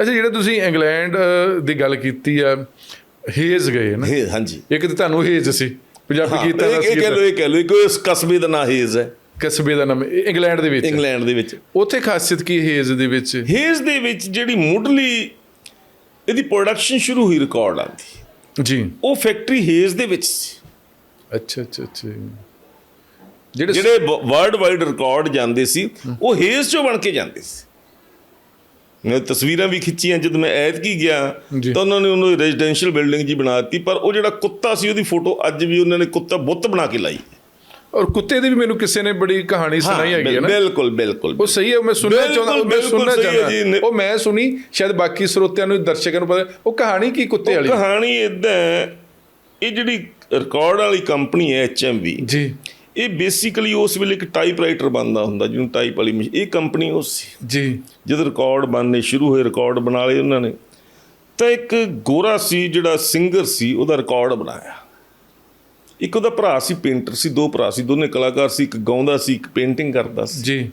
ਅੱਛਾ ਜਿਹੜਾ ਤੁਸੀਂ ਇੰਗਲੈਂਡ ਦੀ ਗੱਲ ਕੀਤੀ ਆ ਹੇਜ਼ ਗਏ ਨਾ। ਹੇ ਹਾਂਜੀ। ਇੱਕ ਤਾਂ ਤੁਹਾਨੂੰ ਹੇਜ਼ ਸੀ ਪੰਜਾਬੀ ਗੀਤਾਂ ਦਾ ਇਹ ਕਹਿ ਲਓ ਇਹ ਕਹਿ ਲਓ ਕੋਈ ਇਸ ਕਸਬੇ ਦਾ ਨਾਂ ਹੇਜ਼ ਹੈ। ਕਸਬੇ ਦਾ ਨਾਮ ਇੰਗਲੈਂਡ ਦੇ ਵਿੱਚ। ਇੰਗਲੈਂਡ ਦੇ ਵਿੱਚ। ਉੱਥੇ ਖਾਸੀਅਤ ਕੀ ਹੇਜ਼ ਦੇ ਵਿੱਚ? ਹੇਜ਼ ਦੇ ਵਿੱਚ ਜਿਹੜੀ ਮੁੱਢਲੀ ਇਹਦੀ ਪ੍ਰੋਡਕਸ਼ਨ ਸ਼ੁਰੂ ਹੋਈ ਰਿਕਾਰਡ ਆਂਦੀ ਜੀ। ਉਹ ਫੈਕਟਰੀ ਹੇਜ਼ ਦੇ ਵਿੱਚ ਸੀ। ਅੱਛਾ ਅੱਛਾ ਅੱਛਾ। ਜਿਹੜੇ ਜਿਹੜੇ ਵਰਲਡ ਵਾਈਡ ਰਿਕਾਰਡ ਜਾਂਦੇ ਸੀ ਉਹ ਹੇਜ਼ ਚੋਂ ਬਣ ਕੇ ਜਾਂਦੇ ਸੀ। ਤਸਵੀਰਾਂ ਵੀ ਖਿੱਚੀਆਂ ਜਦ ਮੈਂ ਐਤਕੀ ਗਿਆ। ਤਾਂ ਉਹਨਾਂ ਨੇ ਉਹਨੂੰ ਰੈਜ਼ੀਡੈਂਸ਼ੀਅਲ ਬਿਲਡਿੰਗ ਜੀ ਬਣਾਤੀ ਪਰ ਉਹ ਜਿਹੜਾ ਕੁੱਤਾ ਸੀ ਉਹਦੀ ਫੋਟੋ ਅੱਜ ਵੀ ਉਹਨਾਂ ਨੇ ਕੁੱਤਾ ਬੁੱਤ ਬਣਾ ਕੇ ਲਾਈ। ਔਰ ਕੁੱਤੇ ਦੀ ਵੀ ਮੈਨੂੰ ਕਿਸੇ ਨੇ ਬੜੀ ਕਹਾਣੀ ਸੁਣਾਈ ਹੈਗੀ ਹੈ ਨਾ। ਬਿਲਕੁਲ ਬਿਲਕੁਲ। ਉਹ ਸਹੀ ਹੈ ਮੈਂ ਸੁਣਨਾ ਚਾਹੁੰਦਾ ਉਹ ਮੈਂ ਸੁਣਨਾ ਚਾਹੁੰਦਾ। ਉਹ ਮੈਂ ਸੁਣੀ ਸ਼ਾਇਦ ਬਾਕੀ ਸਰੋਤਿਆਂ ਨੂੰ ਦਰਸ਼ਕਾਂ ਨੂੰ ਪਤਾ ਉਹ ਕਹਾਣੀ ਕੀ ਕੁੱਤੇ ਵਾਲੀ? ਕਹਾਣੀ ਇਦਾਂ ਇਹ ਜਿਹੜੀ ਰਿਕਾਰਡ ਵਾਲੀ ਕੰਪਨੀ ਹੈ ਐਚਐਮਵੀ ਜੀ। ਇਹ ਬੇਸਿਕਲੀ ਉਸ ਵੇਲੇ ਇੱਕ ਟਾਈਪਰਾਈਟਰ ਬਣਦਾ ਹੁੰਦਾ ਜਿਹਨੂੰ ਟਾਈਪ ਵਾਲੀ ਮਸ਼ੀਨ ਇਹ ਕੰਪਨੀ ਉਸ ਸੀ। ਜੀ। ਜਦ ਰਿਕਾਰਡ ਬਣਨੇ ਸ਼ੁਰੂ ਹੋਏ ਰਿਕਾਰਡ ਬਣਾ ਲਏ ਉਹਨਾਂ ਨੇ ਤਾਂ ਇੱਕ ਗੋਰਾ ਸੀ ਜਿਹੜਾ ਸਿੰਗਰ ਸੀ ਉਹਦਾ ਰਿਕਾਰਡ ਬਣਾਇਆ। ਇੱਕ ਉਹਦਾ ਭਰਾ ਸੀ ਪੇਂਟਰ ਸੀ ਦੋ ਭਰਾ ਸੀ ਦੋਨੇ ਕਲਾਕਾਰ ਸੀ ਇੱਕ ਗਾਉਂਦਾ ਸੀ ਇੱਕ ਪੇਂਟਿੰਗ ਕਰਦਾ ਸੀ। ਜੀ।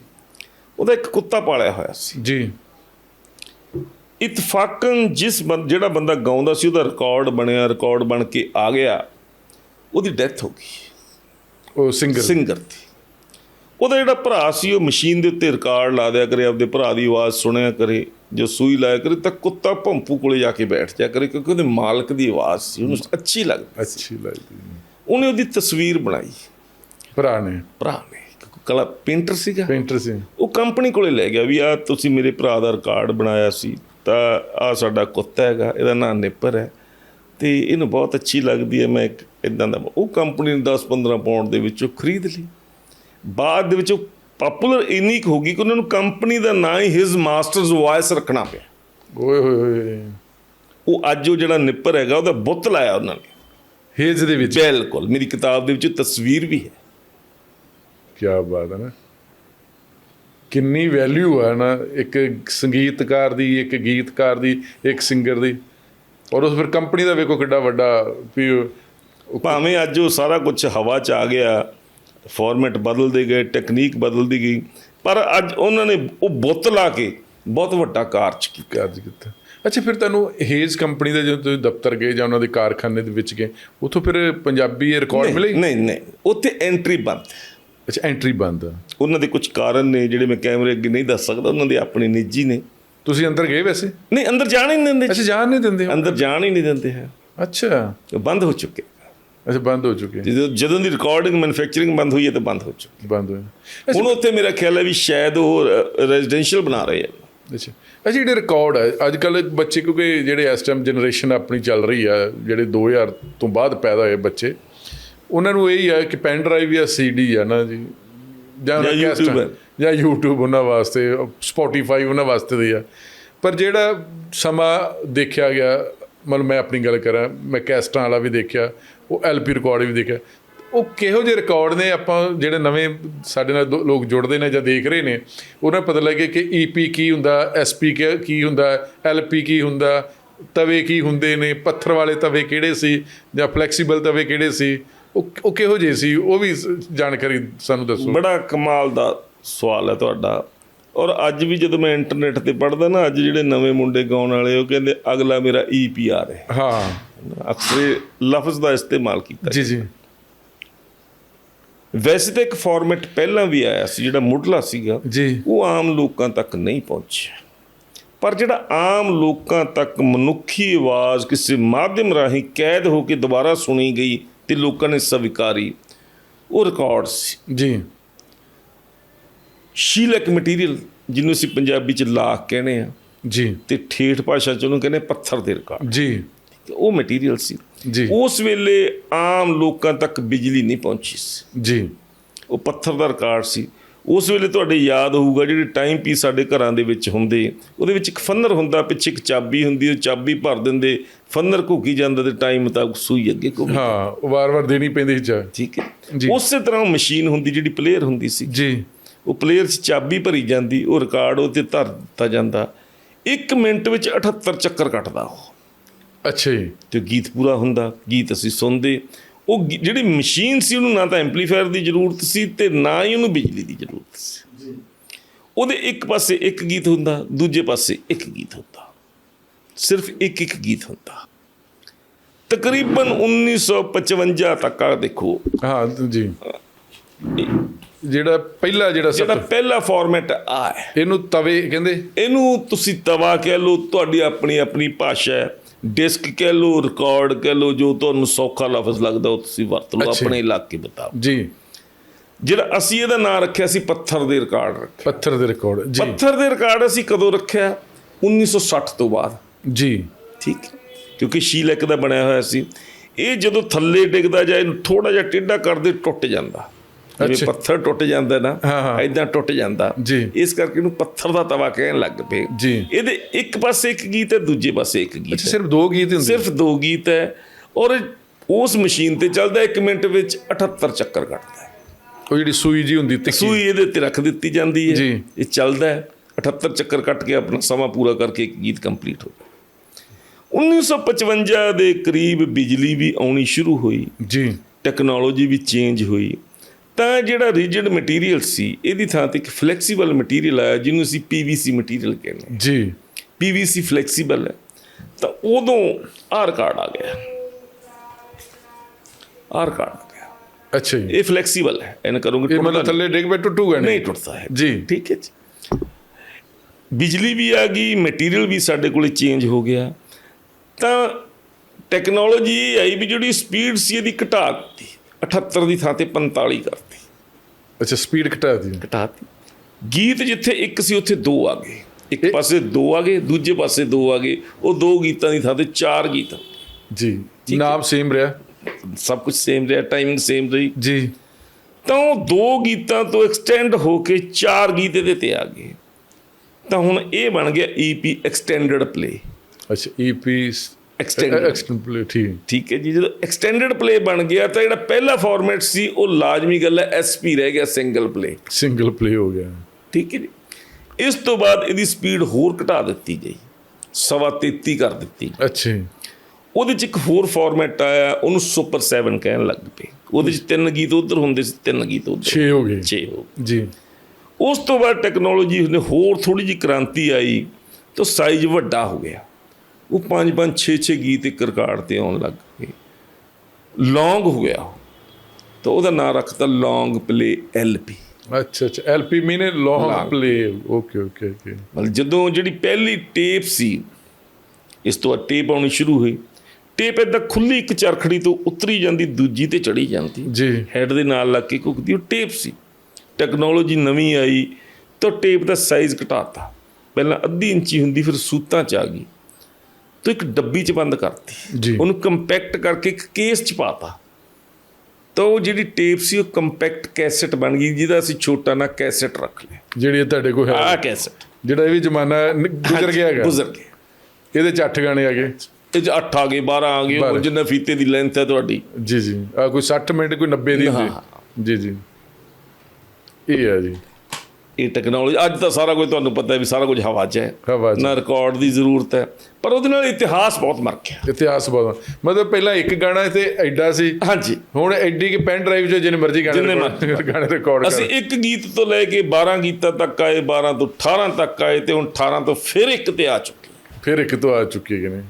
ਉਹਦਾ ਇੱਕ ਕੁੱਤਾ ਪਾਲਿਆ ਹੋਇਆ ਸੀ। ਜੀ। ਇਤਫਾਕਨ ਜਿਸ ਜਿਹੜਾ ਬੰਦਾ ਗਾਉਂਦਾ ਸੀ ਉਹਦਾ ਰਿਕਾਰਡ ਬਣਿਆ ਰਿਕਾਰਡ ਬਣ ਕੇ ਆ ਗਿਆ ਉਹਦੀ ਡੈਥ ਹੋ ਗਈ। ਉਹ ਸਿੰਗਰ ਸਿੰਗਰ ਦੀ। ਉਹਦਾ ਜਿਹੜਾ ਭਰਾ ਸੀ ਉਹ ਮਸ਼ੀਨ ਦੇ ਉੱਤੇ ਰਿਕਾਰਡ ਲਾ ਦਿਆ ਕਰੇ ਆਪਦੇ ਭਰਾ ਦੀ ਆਵਾਜ਼ ਸੁਣਿਆ ਕਰੇ ਜੋ ਸੂਈ ਲਾਇਆ ਕਰੇ ਤਾਂ ਕੁੱਤਾ ਭੰਪੂ ਕੋਲੇ ਜਾ ਕੇ ਬੈਠ ਜਾ ਕਰੇ ਕਿਉਂਕਿ ਉਹਦੇ ਮਾਲਕ ਦੀ ਆਵਾਜ਼ ਸੀ ਉਹਨੂੰ ਅੱਛੀ ਲੱਗਦੀ ਅੱਛੀ ਲੱਗਦੀ ਉਹਨੇ ਉਹਦੀ ਤਸਵੀਰ ਬਣਾਈ। ਭਰਾ ਨੇ। ਭਰਾ ਨੇ। ਕਲਾ ਪੇਂਟਰ ਸੀਗਾ। ਪੇਂਟਰ ਸੀ। ਉਹ ਕੰਪਨੀ ਕੋਲੇ ਲੈ ਗਿਆ ਵੀ ਆ ਤੁਸੀਂ ਮੇਰੇ ਭਰਾ ਦਾ ਰਿਕਾਰਡ ਬਣਾਇਆ ਸੀ ਤਾਂ ਆ ਸਾਡਾ ਕੁੱਤਾ ਹੈਗਾ ਇਹਦਾ ਨਾਮ ਨਿੱਪਰ ਹੈ ਤੇ ਇਹਨੂੰ ਬਹੁਤ ਅੱਛੀ ਲੱਗਦੀ ਹੈ ਮੈਂ ਇੱਕ ਇਦਾਂ ਦਾ। ਉਹ ਕੰਪਨੀ ਨੇ 10-15 ਪਾਉਂਡ ਦੇ ਵਿੱਚੋਂ ਖਰੀਦ ਲਈ। ਬਾਅਦ ਦੇ ਵਿੱਚ ਉਹ ਪਪੂਲਰ ਇੰਨੀ ਹੋ ਗਈ ਕਿ ਉਹਨਾਂ ਨੂੰ ਕੰਪਨੀ ਦਾ ਨਾਂ ਹੀ ਹਿਸ ਮਾਸਟਰਸ ਵਾਇਸ ਰੱਖਣਾ ਪਿਆ। ਓਏ ਹੋਏ ਹੋਏ ਉਹ ਅੱਜ ਉਹ ਜਿਹੜਾ ਨਿੱਪਰ ਹੈਗਾ ਉਹਦਾ ਬੁੱਤ ਲਾਇਆ ਉਹਨਾਂ ਨੇ। ਹੇਜ਼ ਦੇ ਵਿੱਚ? ਬਿਲਕੁਲ। ਮੇਰੀ ਕਿਤਾਬ ਦੇ ਵਿੱਚ ਤਸਵੀਰ ਵੀ ਹੈ। ਕੀ ਬਾਤ ਹੈ ਨਾ। ਕਿੰਨੀ ਵੈਲਿਊ ਹੈ ਨਾ ਇੱਕ ਸੰਗੀਤਕਾਰ ਦੀ ਇੱਕ ਗੀਤਕਾਰ ਦੀ ਇੱਕ ਸਿੰਗਰ ਦੀ। ਔਰ ਉਸ ਫਿਰ ਕੰਪਨੀ ਦਾ ਵੇਖੋ ਕਿੱਡਾ ਵੱਡਾ ਭਾਵੇਂ ਅੱਜ ਉਹ ਸਾਰਾ ਕੁਝ ਹਵਾ 'ਚ ਆ ਗਿਆ ਫਾਰਮੈਟ ਬਦਲਦੇ ਗਏ ਟੈਕਨੀਕ ਬਦਲਦੀ ਗਈ ਪਰ ਅੱਜ ਉਹਨਾਂ ਨੇ ਉਹ ਬੁੱਤ ਲਾ ਕੇ ਬਹੁਤ ਵੱਡਾ ਕਾਰਜ ਕੀਤਾ ਕਾਰਜ ਕੀਤਾ ਅੱਛਾ ਫਿਰ ਤੁਹਾਨੂੰ ਹੇਜ਼ ਕੰਪਨੀ ਦੇ ਜਦੋਂ ਤੁਸੀਂ ਦਫ਼ਤਰ ਗਏ ਜਾਂ ਉਹਨਾਂ ਦੇ ਕਾਰਖਾਨੇ ਦੇ ਵਿੱਚ ਗਏ ਉੱਥੋਂ ਫਿਰ ਪੰਜਾਬੀ ਰਿਕਾਰਡ ਮਿਲੇ? ਨਹੀਂ ਨਹੀਂ ਉੱਥੇ ਐਂਟਰੀ ਬੰਦ। ਅੱਛਾ ਐਂਟਰੀ ਬੰਦ। ਉਹਨਾਂ ਦੇ ਕੁਝ ਕਾਰਨ ਨੇ ਜਿਹੜੇ ਮੈਂ ਕੈਮਰੇ ਅੱਗੇ ਨਹੀਂ ਦੱਸ ਸਕਦਾ ਉਹਨਾਂ ਦੇ ਆਪਣੇ ਨਿੱਜੀ ਨੇ। ਤੁਸੀਂ ਅੰਦਰ ਗਏ ਵੈਸੇ? ਨਹੀਂ ਅੰਦਰ ਜਾਣ ਹੀ ਨਹੀਂ ਦਿੰਦੇ। ਅੱਛਾ ਜਾਣ ਨਹੀਂ ਦਿੰਦੇ? ਅੰਦਰ ਜਾਣ ਹੀ ਨਹੀਂ ਦਿੰਦੇ ਹੈ। ਅੱਛਾ। ਉਹ ਬੰਦ ਹੋ ਚੁੱਕੇ। ਅੱਛਾ ਬੰਦ ਹੋ ਚੁੱਕੇ ਜਦੋਂ ਜਦੋਂ ਦੀ ਰਿਕਾਰਡਿੰਗ ਮੈਨੂਫੈਕਚਰਿੰਗ ਬੰਦ ਹੋਈ ਹੈ ਤਾਂ ਬੰਦ ਹੋ ਚੁੱਕੀ ਬੰਦ ਹੋਏ ਹੁਣ ਉੱਥੇ ਮੇਰਾ ਖਿਆਲ ਹੈ ਵੀ ਸ਼ਾਇਦ ਉਹ ਰੈਜ਼ੀਡੈਂਸ਼ੀਅਲ ਬਣਾ ਰਹੇ ਆ ਅੱਛਾ। ਅੱਛਾ ਜਿਹੜੇ ਰਿਕਾਰਡ ਹੈ ਅੱਜ ਕੱਲ ਬੱਚੇ ਕਿਉਂਕਿ ਜਿਹੜੇ ਇਸ ਟਾਈਮ ਜਨਰੇਸ਼ਨ ਆਪਣੀ ਚੱਲ ਰਹੀ ਆ ਜਿਹੜੇ 2000 ਤੋਂ ਬਾਅਦ ਪੈਦਾ ਹੋਏ ਬੱਚੇ ਉਹਨਾਂ ਨੂੰ ਇਹ ਹੀ ਆ ਕਿ ਪੈਨ ਡਰਾਈਵ ਜਾਂ ਸੀਡੀ ਆ ਨਾ ਜੀ। ਜਾਂ YouTube। ਜਾਂ YouTube ਉਹਨਾਂ ਵਾਸਤੇ Spotify ਉਹਨਾਂ ਵਾਸਤੇ ਦੇ ਆ। ਪਰ ਜਿਹੜਾ ਸਮਾਂ ਦੇਖਿਆ ਗਿਆ ਮਤਲਬ ਮੈਂ ਆਪਣੀ ਗੱਲ ਕਰਾਂ ਮੈਂ ਕੈਸਟਾਂ ਵਾਲਾ ਵੀ ਦੇਖਿਆ ਉਹ ਐਲਪੀ ਰਿਕਾਰਡ ਵੀ ਦੇਖਿਆ। ਉਹ ਕਿਹੋ ਜਿਹੇ ਰਿਕਾਰਡ ਨੇ ਆਪਾਂ ਜਿਹੜੇ ਨਵੇਂ ਸਾਡੇ ਨਾਲ ਦੋ- ਲੋਕ ਜੁੜਦੇ ਨੇ ਜਾਂ ਦੇਖ ਰਹੇ ਨੇ ਉਹਨਾਂ ਨੂੰ ਪਤਾ ਲੱਗੇ ਕਿ ਈਪੀ ਕੀ ਹੁੰਦਾ ਐਸਪੀ ਕੀ ਹੁੰਦਾ ਐਲਪੀ ਕੀ ਹੁੰਦਾ ਤਵੇ ਕੀ ਹੁੰਦੇ ਨੇ ਪੱਥਰ ਵਾਲੇ ਤਵੇ ਕਿਹੜੇ ਸੀ ਜਾਂ ਫਲੈਕਸੀਬਲ ਤਵੇ ਕਿਹੜੇ ਸੀ ਉਹ ਉਹ ਕਿਹੋ ਜਿਹੇ ਸੀ ਉਹ ਵੀ ਜਾਣਕਾਰੀ ਸਾਨੂੰ ਦੱਸੋ। ਬੜਾ ਕਮਾਲ ਦਾ ਸਵਾਲ ਹੈ ਤੁਹਾਡਾ। ਔਰ ਅੱਜ ਵੀ ਜਦੋਂ ਮੈਂ ਇੰਟਰਨੈਟ ਤੇ ਪੜ੍ਹਦਾ ਨਾ ਅੱਜ ਜਿਹੜੇ ਨਵੇਂ ਮੁੰਡੇ ਗਾਉਣ ਵਾਲੇ ਉਹ ਕਹਿੰਦੇ ਅਗਲਾ ਮੇਰਾ ਈਪੀਆਰ ਹੈ। ਹਾਂ। ਅਕਸਰ ਲਫ਼ਜ਼ ਦਾ ਇਸਤੇਮਾਲ ਕੀਤਾ ਜੀ ਜੀ। ਵੈਸੇ ਤਾਂ ਇੱਕ ਫਾਰਮੈਟ ਪਹਿਲਾਂ ਵੀ ਆਇਆ ਸੀ ਜਿਹੜਾ ਮੁੱਢਲਾ ਸੀਗਾ ਜੀ। ਉਹ ਆਮ ਲੋਕਾਂ ਤੱਕ ਨਹੀਂ ਪਹੁੰਚਿਆ। ਪਰ ਜਿਹੜਾ ਆਮ ਲੋਕਾਂ ਤੱਕ ਮਨੁੱਖੀ ਆਵਾਜ਼ ਕਿਸੇ ਮਾਧਿਅਮ ਰਾਹੀਂ ਕੈਦ ਹੋ ਕੇ ਦੁਬਾਰਾ ਸੁਣੀ ਗਈ ਤੇ ਲੋਕਾਂ ਨੇ ਸਵੀਕਾਰੀ ਉਹ ਰਿਕਾਰਡ ਸੀ। ਜੀ। ਸ਼ੀਲਕ ਮਟੀਰੀਅਲ ਜਿਹਨੂੰ ਅਸੀਂ ਪੰਜਾਬੀ ਚ ਲਾਖ ਕਹਿੰਦੇ ਆ ਜੀ। ਤੇ ਠੇਠ ਭਾਸ਼ਾ ਚ ਉਹਨੂੰ ਕਹਿੰਦੇ ਪੱਥਰ ਦੇ ਰਿਕਾਰਡ ਜੀ। ਉਹ ਮਟੀਰੀਅਲ ਸੀ। ਜੀ। ਉਸ ਵੇਲੇ ਆਮ ਲੋਕਾਂ ਤੱਕ ਬਿਜਲੀ ਨਹੀਂ ਪਹੁੰਚੀ ਸੀ। ਜੀ। ਉਹ ਪੱਥਰ ਦਾ ਰਿਕਾਰਡ ਸੀ। ਉਸ ਵੇਲੇ ਤੁਹਾਡੇ ਯਾਦ ਹੋਊਗਾ ਜਿਹੜੇ ਟਾਈਮ ਪੀਸ ਸਾਡੇ ਘਰਾਂ ਦੇ ਵਿੱਚ ਹੁੰਦੇ। ਉਹਦੇ ਵਿੱਚ ਇੱਕ ਫੰਨਰ ਹੁੰਦਾ ਪਿੱਛੇ ਇੱਕ ਚਾਬੀ ਹੁੰਦੀ ਉਹ ਚਾਬੀ ਭਰ ਦਿੰਦੇ। ਫੰਨਰ ਘੁੱਕੀ ਜਾਂਦਾ ਤੇ ਟਾਈਮ ਮੁਤਾਬਕ ਸੂਈ ਅੱਗੇ ਘੁੰਮ ਹਾਂ ਵਾਰ-ਵਾਰ ਦੇਣੀ ਪੈਂਦੀ ਸੀ ਠੀਕ ਹੈ। ਜੀ। ਉਸੇ ਤਰ੍ਹਾਂ ਮਸ਼ੀਨ ਹੁੰਦੀ ਜਿਹੜੀ ਪਲੇਅਰ ਹੁੰਦੀ ਸੀ। ਜੀ। ਉਹ ਪਲੇਅਰ 'ਚ ਚਾਬੀ ਭਰੀ ਜਾਂਦੀ ਉਹ ਰਿਕਾਰਡ ਉਹ ਤੇ ਧਰ ਦਿੱਤਾ ਜਾਂਦਾ। 1 ਮਿੰਟ ਵਿੱਚ 78 ਚੱਕਰ ਕੱਟਦਾ ਉਹ। ਅੱਛਾ ਜੀ। ਤੇ ਗੀਤ ਪੂਰਾ ਹੁੰਦਾ ਗੀਤ ਅਸੀਂ ਸੁਣਦੇ। ਉਹ ਗੀ- ਜਿਹੜੀ ਮਸ਼ੀਨ ਸੀ ਉਹਨੂੰ ਨਾ ਤਾਂ ਐਂਪਲੀਫਾਇਰ ਦੀ ਜ਼ਰੂਰਤ ਸੀ ਤੇ ਨਾ ਹੀ ਉਹਨੂੰ ਬਿਜਲੀ ਦੀ ਜ਼ਰੂਰਤ ਸੀ। ਉਹਦੇ ਇੱਕ ਪਾਸੇ ਇੱਕ ਗੀਤ ਹੁੰਦਾ ਦੂਜੇ ਪਾਸੇ ਇੱਕ ਗੀਤ ਹੁੰਦਾ। ਸਿਰਫ ਇੱਕ ਇੱਕ ਗੀਤ ਹੁੰਦਾ। ਤਕਰੀਬਨ 1955 ਤੱਕ ਆ ਦੇਖੋ। ਹਾਂ ਜੀ। ਜਿਹੜਾ ਪਹਿਲਾ ਜਿਹੜਾ ਜਿਹੜਾ ਸਭ ਪਹਿਲਾ ਫਾਰਮੈਟ ਆ। ਹੈ ਇਹਨੂੰ ਤਵੇ ਕਹਿੰਦੇ? ਇਹਨੂੰ ਤੁਸੀਂ ਤਵਾ ਕਹਿ ਲਓ ਤੁਹਾਡੀ ਆਪਣੀ ਆਪਣੀ ਭਾਸ਼ਾ ਹੈ। ਡਿਸਕ ਕਹਿ ਲਓ ਰਿਕਾਰਡ ਕਹਿ ਲਓ ਜੋ ਤੁਹਾਨੂੰ ਸੌਖਾ ਲਫ਼ਜ਼ ਲੱਗਦਾ ਉਹ ਤੁਸੀਂ ਵਰਤ ਲਓ। ਆਪਣੇ ਇਲਾਕੇ ਬਤਾਓ ਜੀ। ਜਿਹੜਾ ਅਸੀਂ ਇਹਦਾ ਨਾਮ ਰੱਖਿਆ ਸੀ ਪੱਥਰ ਦੇ ਰਿਕਾਰਡ ਰੱਖਿਆ। ਪੱਥਰ ਦੇ ਰਿਕਾਰਡ ਜੀ। ਪੱਥਰ ਦੇ ਰਿਕਾਰਡ ਅਸੀਂ ਕਦੋਂ ਰੱਖਿਆ? 1960 ਤੋਂ ਬਾਅਦ। ਜੀ। ਠੀਕ। ਕਿਉਂਕਿ ਸ਼ੀਲਕ ਦਾ ਬਣਿਆ ਹੋਇਆ ਸੀ। ਇਹ ਜਦੋਂ ਥੱਲੇ ਡਿੱਗਦਾ ਜਾਂ ਇਹਨੂੰ ਥੋੜਾ ਜਿਹਾ ਟੇਢਾ ਕਰਦੇ ਟੁੱਟ ਜਾਂਦਾ। ਜਿਵੇਂ। ਪੱਥਰ ਟੁੱਟ ਜਾਂਦਾ ਨਾ। ਐਦਾਂ ਟੁੱਟ ਜਾਂਦਾ। ਇਸ ਕਰਕੇ ਇਹਨੂੰ ਪੱਥਰ ਦਾ ਤਵਾ ਕਹਿਣ ਲੱਗ ਪਏ। ਜੀ। ਇਹਦੇ ਇੱਕ ਪਾਸੇ ਇੱਕ ਗੀਤ ਹੈ ਦੂਜੇ ਪਾਸੇ ਇੱਕ ਗੀਤ ਹੈ। ਸਿਰਫ ਦੋ ਗੀਤ ਹੁੰਦੇ ਸਿਰਫ ਦੋ ਗੀਤ ਹੈ ਔਰ ਉਸ ਮਸ਼ੀਨ ਤੇ ਚੱਲਦਾ 1 ਮਿੰਟ ਵਿੱਚ 78 ਚੱਕਰ ਕੱਟਦਾ ਹੈ। ਉਹ ਜਿਹੜੀ ਸੂਈ ਜੀ ਹੁੰਦੀ ਤਿੱਖੀ। ਸੂਈ ਇਹਦੇ ਤੇ ਰੱਖ ਦਿੱਤੀ ਜਾਂਦੀ ਹੈ। ਇਹ ਚੱਲਦਾ ਹੈ। 78 ਚੱਕਰ ਕੱਟ ਕੇ ਆਪਣਾ ਸਮਾਂ ਪੂਰਾ ਕਰਕੇ ਇੱਕ ਗੀਤ ਕੰਪਲੀਟ ਹੋ ਗਿਆ। 1955 ਦੇ ਕਰੀਬ ਬਿਜਲੀ ਵੀ ਆਉਣੀ ਸ਼ੁਰੂ ਹੋਈ। ਜੀ। ਟੈਕਨੋਲੋਜੀ ਵੀ ਚੇਂਜ ਹੋਈ। ਤਾਂ ਜਿਹੜਾ ਰਿਜਿਡ ਮਟੀਰੀਅਲ ਸੀ ਇਹਦੀ ਥਾਂ ਤੇ ਇੱਕ ਫਲੈਕਸੀਬਲ ਮਟੀਰੀਅਲ ਆਇਆ ਜਿਹਨੂੰ ਅਸੀਂ ਪੀਵੀਸੀ ਮਟੀਰੀਅਲ ਕਹਿੰਦੇ ਜੀ। ਪੀਵੀਸੀ ਫਲੈਕਸੀਬਲ ਹੈ। ਤਾਂ ਉਦੋਂ ਆਰ ਕਾਰਡ ਆ ਗਿਆ। ਆਰ ਕਾਰਡ ਆ ਗਿਆ। ਅੱਛਾ ਜੀ। ਇਹ ਫਲੈਕਸੀਬਲ ਹੈ। ਇਹਨ ਕਰੋਗੇ ਇਹ ਮਤਲਬ ਥੱਲੇ ਡਿੱਗ ਪੈ ਟੁੱਟੂਗਾ ਨਹੀਂ। ਨਹੀਂ ਟੁੱਟਦਾ ਹੈ। ਜੀ। ਠੀਕ ਹੈ ਜੀ। ਬਿਜਲੀ ਵੀ ਆ ਗਈ ਮਟੀਰੀਅਲ ਵੀ ਸਾਡੇ ਕੋਲੇ ਚੇਂਜ ਹੋ ਗਿਆ। ਤਾਂ ਟੈਕਨੋਲੋਜੀ ਆਈ ਵੀ ਜਿਹੜੀ ਸਪੀਡ ਸੀ ਇਹਦੀ ਘਟਾ ਦਿੱਤੀ। 78 ਦੀ ਥਾਂ ਤੇ 45 ਕਰਤੀ। ਅੱਛਾ ਸਪੀਡ ਘਟਾ ਦਿੱਤੀ ਘਟਾਤੀ। ਗੀਤ ਜਿੱਥੇ ਇੱਕ ਸੀ ਉੱਥੇ ਦੋ ਆ ਗਏ। ਇੱਕ ਪਾਸੇ ਦੋ ਆ ਗਏ ਦੂਜੇ ਪਾਸੇ ਦੋ ਆ ਗਏ। ਉਹ ਦੋ ਗੀਤਾਂ ਦੀ ਥਾਂ ਤੇ ਚਾਰ ਗੀਤ। ਜੀ ਨਾਮ ਸੇਮ ਰਿਹਾ। ਸਭ ਕੁਝ ਸੇਮ ਰਿਹਾ ਟਾਈਮਿੰਗ ਸੇਮ ਰਹੀ। ਜੀ। ਤਾਂ ਉਹ ਦੋ ਗੀਤਾਂ ਤੋਂ ਐਕਸਟੈਂਡ ਹੋ ਕੇ ਚਾਰ ਗੀਤ ਇਹਦੇ ਤੇ ਆ ਗਏ। ਤਾਂ ਹੁਣ ਇਹ ਬਣ ਗਿਆ ਈਪੀ ਐਕਸਟੈਂਡਡ ਪਲੇ ਅੱਛਾ E EP Extended. Extend play ਠੀਕ। ਠੀਕ ਹੈ ਜੀ ਜਦੋਂ ਐਕਸਟੈਂਡਡ ਪਲੇ ਬਣ ਗਿਆ ਤਾਂ ਜਿਹੜਾ ਪਹਿਲਾ ਫਾਰਮੈਟ ਸੀ ਉਹ ਲਾਜ਼ਮੀ ਗੱਲ ਹੈ ਐਸਪੀ ਰਹਿ ਗਿਆ ਸਿੰਗਲ ਪਲੇ ਸਿੰਗਲ ਪਲੇ ਹੋ ਗਿਆ। ਠੀਕ ਹੈ ਜੀ। ਇਸ ਤੋਂ ਬਾਅਦ ਇਹਦੀ ਸਪੀਡ ਹੋਰ ਘਟਾ ਦਿੱਤੀ ਗਈ। ਸਵਾ 33 ਕਰ ਦਿੱਤੀ। ਅੱਛਾ। ਜੀ ਉਹਦੇ ਚ ਇੱਕ ਹੋਰ ਫਾਰਮੈਟ ਆਇਆ ਉਹਨੂੰ ਸੁਪਰ 7 ਕਹਿਣ ਲੱਗ ਪਏ। ਉਹਦੇ ਚ ਤਿੰਨ ਗੀਤ ਉਧਰ ਹੁੰਦੇ ਸੀ ਤਿੰਨ ਗੀਤ ਉਧਰ 6 ਹੋ ਗਏ। 6 ਹੋ ਗਏ। ਜੀ। ਉਸ ਤੋਂ ਬਾਅਦ ਟੈਕਨੋਲੋਜੀ ਨੇ ਹੋਰ ਥੋੜੀ ਜਿਹੀ ਕ੍ਰਾਂਤੀ ਆਈ ਤਾਂ ਸਾਈਜ਼ ਵੱਡਾ ਹੋ ਗਿਆ। ਉਹ 5 5 6 6 ਗੀਤ ਇੱਕ ਰਿਕਾਰਡ ਤੇ ਆਉਣ ਲੱਗ ਪਏ ਲੌਂਗ ਹੋ ਗਿਆ। ਤਾਂ ਉਹਦਾ ਨਾਮ ਰੱਖਤਾ ਲੌਂਗ ਪਲੇ ਐਲਪੀ ਅੱਛਾ ਅੱਛਾ। LP means long. Play okay okay okay ਮਤਲਬ ਜਦੋਂ ਜਿਹੜੀ ਪਹਿਲੀ ਟੇਪ ਸੀ ਇਸ ਤੋਂ ਟੇਪ ਆਉਣੀ ਸ਼ੁਰੂ ਹੋਈ। ਟੇਪ ਏਦਾਂ ਖੁੱਲੀ ਇੱਕ ਚਰਖੜੀ ਤੋਂ ਉਤਰੀ ਜਾਂਦੀ ਦੂਜੀ ਤੇ ਚੜੀ ਜਾਂਦੀ। ਜੀ। ਹੈਡ ਦੇ ਨਾਲ ਲੱਗ ਕੇ ਘੁੱਕਦੀ ਉਹ ਟੇਪ ਸੀ। ਟੈਕਨੋਲੋਜੀ ਨਵੀਂ ਆਈ ਤਾਂ ਟੇਪ ਦਾ ਸਾਈਜ਼ ਘਟਾਤਾ। ਪਹਿਲਾਂ ਅੱਧੀ ਇੰਚੀ ਹੁੰਦੀ ਫਿਰ ਸੂਤਾਂ ਚ ਆ ਗਈ। ਤਾਂ ਇੱਕ ਡੱਬੀ ਚ ਬੰਦ ਕਰਤੀ। ਉਹਨੂੰ ਕੰਪੈਕਟ ਕਰਕੇ ਇੱਕ ਕੇਸ ਚ ਪਾਤਾ। ਤਾਂ ਉਹ ਜਿਹੜੀ ਟੇਪ ਸੀ ਉਹ ਕੰਪੈਕਟ ਕੈਸੇਟ ਬਣ ਗਈ ਜਿਹਦਾ ਅਸੀਂ ਛੋਟਾ ਨਾ ਕੈਸੇਟ ਰੱਖ ਲਿਆ। ਜਿਹੜੀ ਤੁਹਾਡੇ ਕੋਲ ਹੈ। ਆਹ ਕੈਸੇਟ। ਜਿਹੜਾ ਇਹ ਵੀ ਜ਼ਮਾਨਾ ਗੁਜ਼ਰ ਗਿਆ ਹੈਗਾ। ਗੁਜ਼ਰ ਗਿਆ। ਇਹਦੇ ਚ ਅੱਠ ਗਾਣੇ ਆ ਗਏ। ਇਹ 'ਚ 8 ਆ ਗਏ 12 ਆ ਗਏ ਉਹ। ਜਿੰਨਾ ਫੀਤੇ ਦੀ ਲੈਂਥ ਹੈ ਤੁਹਾਡੀ। ਜੀ ਜੀ। ਆ ਕੋਈ 60 ਮਿੰਟ ਕੋਈ 90 ਦੀ ਹਾਂ। ਹੁੰਦੀ ਜੀ ਜੀ। ਇਹ ਹੈ ਜੀ। ਇਹ ਟੈਕਨੋਲੋਜੀ ਅੱਜ ਤਾਂ ਸਾਰਾ ਕੁਝ ਤੁਹਾਨੂੰ ਪਤਾ ਹੈ ਵੀ ਸਾਰਾ ਕੁਝ ਹਵਾ 'ਚ ਹੈ। ਨਾ ਰਿਕਾਰਡ ਦੀ ਜ਼ਰੂਰਤ ਹੈ ਪਰ ਉਹਦੇ ਨਾਲ ਇਤਿਹਾਸ ਬਹੁਤ ਮਰ ਗਿਆ। ਇਤਿਹਾਸ ਬਹੁਤ ਮਤਲਬ ਪਹਿਲਾਂ ਇੱਕ ਗਾਣਾ ਤੇ ਐਡਾ ਸੀ। ਹਾਂਜੀ। ਹੁਣ ਐਡੀ ਕਿ ਪੈਨ ਡਰਾਈਵ 'ਚ ਜਿੰਨੇ ਮਰਜ਼ੀ ਗਾਣੇ ਗਾਣੇ। ਰਿਕਾਰਡ ਅਸੀਂ ਕਰ ਇੱਕ ਗੀਤ ਤੋਂ ਲੈ ਕੇ 12 ਗੀਤਾਂ ਤੱਕ ਆਏ 12 ਤੋਂ 18 ਤੱਕ ਆਏ ਤੇ ਹੁਣ 18 ਤੋਂ ਫਿਰ ਇੱਕ ਤੇ ਆ ਚੁੱਕੇ ਫਿਰ ਇੱਕ ਤੋਂ ਆ ਚੁੱਕੇ ਨੇ।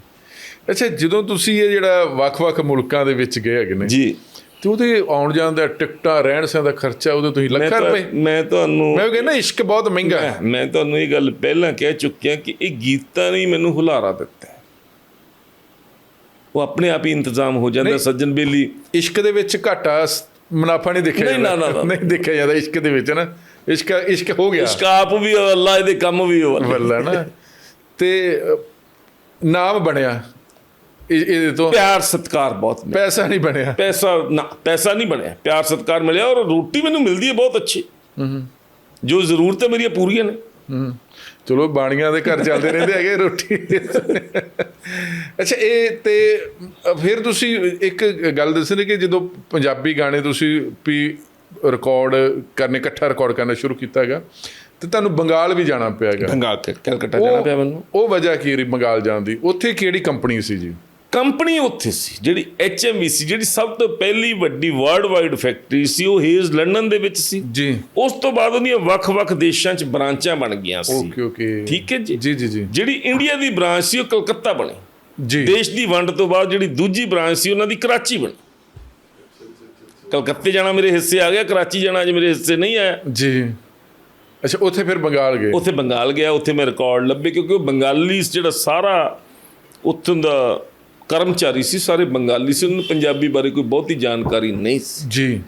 ਅੱਛਾ ਜਦੋਂ ਤੁਸੀਂ ਇਹ ਜਿਹੜਾ ਵੱਖ-ਵੱਖ ਮੁਲਕਾਂ ਦੇ ਵਿੱਚ ਗਏ ਹੈਗੇ ਨੇ ਜੀ। ਤੇ ਉਹਦੇ ਆਉਣ ਜਾਣ ਦਾ ਟਿਕਟਾਂ ਰਹਿਣ ਸਹਿਣ ਦਾ ਖਰਚਾ ਉਹਦੇ ਤੁਸੀਂ ਲੱਖਾਂ ਰੁਪਏ ਮੈਂ ਤੁਹਾਨੂੰ ਮੈਂ ਕਹਿੰਦਾ ਇਸ਼ਕ ਬਹੁਤ ਮਹਿੰਗਾ ਹੈ ਮੈਂ ਤੁਹਾਨੂੰ ਇਹ ਗੱਲ ਪਹਿਲਾਂ ਕਹਿ ਚੁੱਕਿਆ ਕਿ ਇਹ ਗੀਤਾਂ ਨੇ ਹੀ ਮੈਨੂੰ ਹੁਲਾਰਾ ਦਿੱਤਾ ਹੈ। ਉਹ ਆਪਣੇ ਆਪ ਹੀ ਇੰਤਜ਼ਾਮ ਹੋ ਜਾਂਦਾ। ਸੱਜਣ ਬੇਲੀ ਇਸ਼ਕ ਦੇ ਵਿੱਚ ਘਾਟਾ ਮੁਨਾਫਾ ਨਹੀਂ ਦੇਖਿਆ ਨਹੀਂ, ਨਾ, ਨਾ, ਨਾ। ਨਹੀਂ ਦੇਖਿਆ ਜਾਂਦਾ ਇਸ਼ਕ ਦੇ ਵਿੱਚ ਨਾ ਇਸ਼ਕ ਇਸ਼ਕ ਹੋ ਗਿਆ ਇਸ਼ਕਾਪ ਵੀ ਉਹ ਅੱਲਾ ਇਹਦੇ ਕੰਮ ਵੀ ਉਹ ਅੱਲਾ। ਵੱਲਾ ਨਾ ਤੇ ਨਾਮ ਬਣਿਆ ਇਹਦੇ ਤੋਂ ਪਿਆਰ ਸਤਕਾਰ ਬਹੁਤ ਮਿਲਿਆ। ਪੈਸਾ ਨਹੀਂ ਬਣਿਆ। ਪੈਸਾ ਨਾ ਪੈਸਾ ਨਹੀਂ ਬਣਿਆ। ਪਿਆਰ ਸਤਕਾਰ ਮਿਲਿਆ ਔਰ ਰੋਟੀ ਮੈਨੂੰ ਮਿਲਦੀ ਹੈ ਬਹੁਤ ਅੱਛੀ। ਜੋ ਜ਼ਰੂਰਤਾਂ ਮੇਰੀਆਂ ਪੂਰੀਆਂ ਨੇ। ਹਮ, ਚਲੋ ਬਾਣੀਆਂ ਦੇ ਘਰ ਚੱਲਦੇ ਰਹਿੰਦੇ ਹੈਗੇ ਰੋਟੀ ਅੱਛਾ ਇਹ ਤੇ ਫਿਰ ਤੁਸੀਂ ਇੱਕ ਗੱਲ ਦੱਸਣੀ ਕਿ ਜਦੋਂ ਪੰਜਾਬੀ ਗਾਣੇ ਤੁਸੀਂ ਵੀ ਰਿਕਾਰਡ ਕਰਨੇ ਇਕੱਠਾ ਰਿਕਾਰਡ ਕਰਨਾ ਸ਼ੁਰੂ ਕੀਤਾ ਹੈਗਾ ਤੇ ਤੁਹਾਨੂੰ ਬੰਗਾਲ ਵੀ ਜਾਣਾ ਪਿਆ ਹੈਗਾ। ਬੰਗਾਲ ਕੇ ਕਲਕੱਤਾ ਜਾਣਾ ਪਿਆ ਮੈਨੂੰ। ਉਹ ਵਜ੍ਹਾ ਕੀ ਰਹੀ ਬੰਗਾਲ ਜਾਣ ਦੀ? ਉੱਥੇ ਕਿਹੜੀ ਕੰਪਨੀ ਸੀ ਜੀ? ਕੰਪਨੀ ਉੱਥੇ ਸੀ ਜਿਹੜੀ ਐਚਐਮਵੀ ਸੀ ਜਿਹੜੀ ਸਭ ਤੋਂ ਪਹਿਲੀ ਵੱਡੀ ਵਰਲਡ ਵਾਈਡ ਫੈਕਟਰੀ ਸੀ ਉਹ ਹੇਜ਼ ਲੰਡਨ ਦੇ ਵਿੱਚ ਸੀ। ਜੀ। ਉਸ ਤੋਂ ਬਾਅਦ ਉਹਦੀਆਂ ਵੱਖ-ਵੱਖ ਦੇਸ਼ਾਂ 'ਚ ਬ੍ਰਾਂਚਾਂ ਬਣ ਗਈਆਂ ਸੀ। Okay okay. ਠੀਕ ਹੈ ਜੀ? ਜੀ ਜੀ ਜੀ। ਜਿਹੜੀ ਇੰਡੀਆ ਦੀ ਬ੍ਰਾਂਚ ਸੀ ਉਹ ਕਲਕੱਤਾ ਬਣੀ। ਜੀ। ਦੇਸ਼ ਦੀ ਵੰਡ ਤੋਂ ਬਾਅਦ ਜਿਹੜੀ ਦੂਜੀ ਬ੍ਰਾਂਚ ਸੀ ਉਹਨਾਂ ਦੀ ਕਰਾਚੀ ਬਣੀ। ਕਲਕੱਤੇ ਜਾਣਾ ਮੇਰੇ ਹਿੱਸੇ ਆ ਗਿਆ ਕਰਾਚੀ ਜਾਣਾ ਅਜੇ ਮੇਰੇ ਹਿੱਸੇ ਨਹੀਂ ਆਇਆ। ਜੀ। ਅੱਛਾ ਉੱਥੇ ਫਿਰ ਬੰਗਾਲ ਗਏ। ਉੱਥੇ ਬੰਗਾਲ ਗਿਆ ਉੱਥੇ ਮੈਂ ਰਿਕਾਰਡ ਲੱਭੇ ਕਿਉਂਕਿ ਉਹ ਬੰਗਾਲੀ ਜਿਹੜਾ ਸਾਰਾ ਉੱਥੋਂ ਦਾ ਕਰਮਚਾਰੀ ਸੀ, ਸਾਰੇ ਬੰਗਾਲੀ ਸੀ, ਉਹਨਾਂ ਨੂੰ ਪੰਜਾਬੀ ਬਾਰੇ ਕੋਈ ਬਹੁਤੀ ਜਾਣਕਾਰੀ ਨਹੀਂ ਸੀ। ਜੀ।